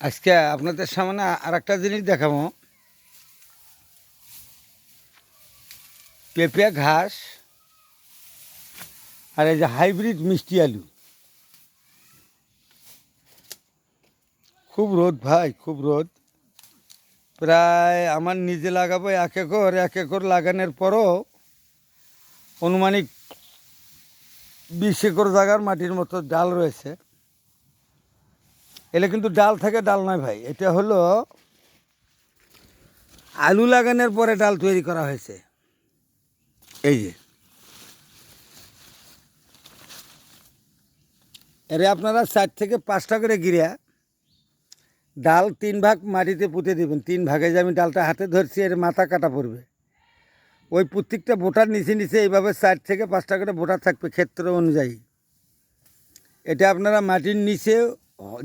আজকে আপনাদের সামনে আর একটা জিনিস দেখাবো। পেঁপে, ঘাস, আর এই যে হাইব্রিড মিষ্টি আলু। খুব রোদ ভাই, খুব রোদ। প্রায় আমার নিজে লাগাবো এক একর এক একর লাগানোর পরও অনুমানিক বিশ একর জায়গার মাটির মতো ডাল রয়েছে। এলে কিন্তু ডাল থেকে, ডাল নয় ভাই। এটা হলো আলু লাগানোর পরে ডাল তৈরি করা হয়েছে। এই যে। এরে আপনারা চার থেকে পাঁচটা করে গিরা ডাল তিন ভাগ মাটিতে পুঁতে দিবেন। তিন ভাগে যে আমি ডালটা হাতে ধরছি, এর মাথা কাটা পড়বে। ওই প্রত্যেকটা বোটার নিচে নিচে এইভাবে চার থেকে পাঁচটা করে বোটার থাকবে ক্ষেত্র অনুযায়ী। এটা আপনারা মাটির নিচে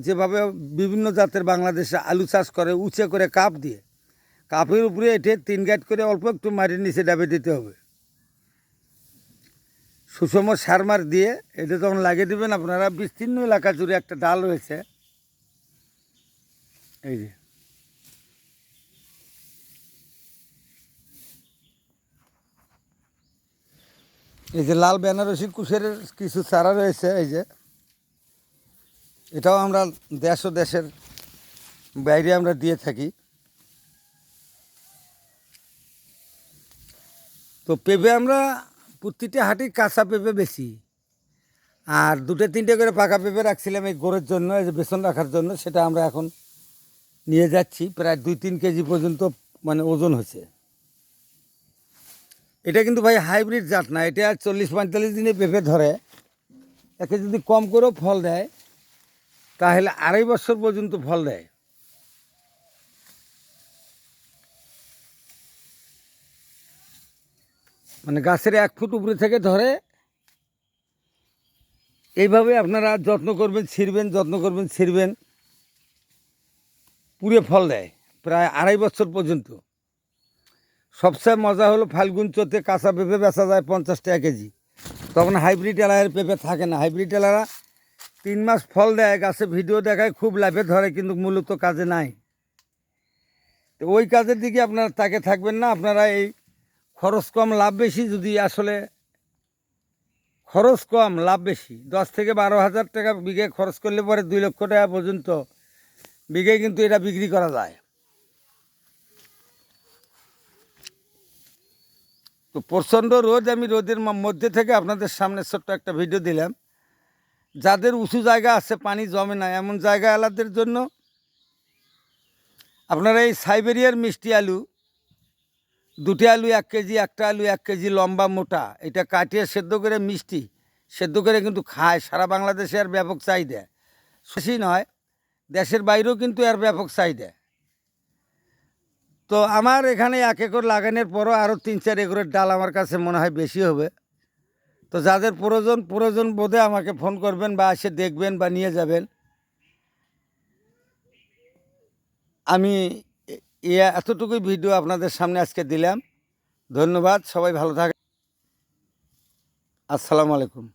যেভাবে বিভিন্ন জাতের বাংলাদেশে আলু চাষ করে, উঁচে করে কাপ দিয়ে, কাপের উপরে এটে তিন গাইট করে অল্প একটু মাটির নিচে ডাবে দিতে হবে। সুষম সারমার দিয়ে এটা যখন লাগিয়ে দেবেন, আপনারা বিস্তীর্ণ এলাকা জুড়ে একটা ডাল রয়েছে। এই যে। এই যে লাল বেনারসি কুশের কিছু চারা রয়েছে, এই যে। এটাও আমরা দেশ ও দেশের বাইরে আমরা দিয়ে থাকি। তো পেঁপে আমরা প্রতিটা হাটি কাঁচা পেঁপে বেশি। আর দুটো তিনটে করে পাকা পেঁপে রাখছিলাম এই গোড়ের জন্য, এই যে বেসন রাখার জন্য, সেটা আমরা এখন নিয়ে যাচ্ছি। প্রায় দুই তিন কেজি পর্যন্ত মানে ওজন হচ্ছে। এটা কিন্তু ভাই হাইব্রিড জাত না, এটা চল্লিশ পঁয়তাল্লিশ দিনে পেঁপে ধরে। একে যদি কম করেও ফল দেয় তাহলে আড়াই বছর পর্যন্ত ফল দেয়। মানে গাছের এক ফুট উপরে থেকে ধরে, এইভাবে আপনারা যত্ন করবেন, ছিঁড়বেন, যত্ন করবেন, ছিঁড়বেন পুরে ফল দেয়, প্রায় আড়াই বছর পর্যন্ত। সবচেয়ে মজা হলো ফাল্গুন চোতে কাঁচা পেঁপে বেচা যায় পঞ্চাশ টাকা কেজি। তখন হাইব্রিড এলাকার পেঁপে থাকে না। হাইব্রিড এলাকা তিন মাস ফল দেয়, গাছে ভিডিও দেখায়, খুব লাভে ধরে, কিন্তু মূলত কাজে নাই। তো ওই কাজের দিকে আপনারা তাকে থাকবেন না, আপনারা এই খরচ কম, লাভ বেশি, যদি আসলে খরচ কম, লাভ বেশি। দশ থেকে বারো হাজার টাকা বিঘে খরচ করলে পরে দুই লক্ষ টাকা পর্যন্ত বিঘে কিন্তু এটা বিক্রি করা যায়। তো প্রচণ্ড রোদ, আমি রোদের মধ্যে থেকে আপনাদের সামনে ছোট্ট একটা ভিডিও দিলাম। যাদের উঁচু জায়গা আছে, পানি জমে না, এমন জায়গা আলাদের জন্য আপনারা এই সাইবেরিয়ার মিষ্টি আলু, দুটি আলু এক কেজি, একটা আলু এক কেজি, লম্বা, মোটা, এটা কাটিয়ে সেদ্ধ করে মিষ্টি, সেদ্ধ করে কিন্তু খায়, সারা বাংলাদেশে আর ব্যাপক চাহিদা। বেশি নয়, দেশের বাইরেও কিন্তু এর ব্যাপক চাহিদা। তো আমার এখানে এক একর লাগানোর পরও আরও তিন চার একরের ডাল আমার কাছে মনে হয় বেশি হবে। তো যাদের প্রয়োজন প্রয়োজন বোধে আমাকে ফোন করবেন বা এসে দেখবেন বা নিয়ে যাবেন। আমি এ এতটুকুই ভিডিও আপনাদের সামনে আজকে দিলাম। ধন্যবাদ, সবাই ভালো থাকেন আসসালামু আলাইকুম।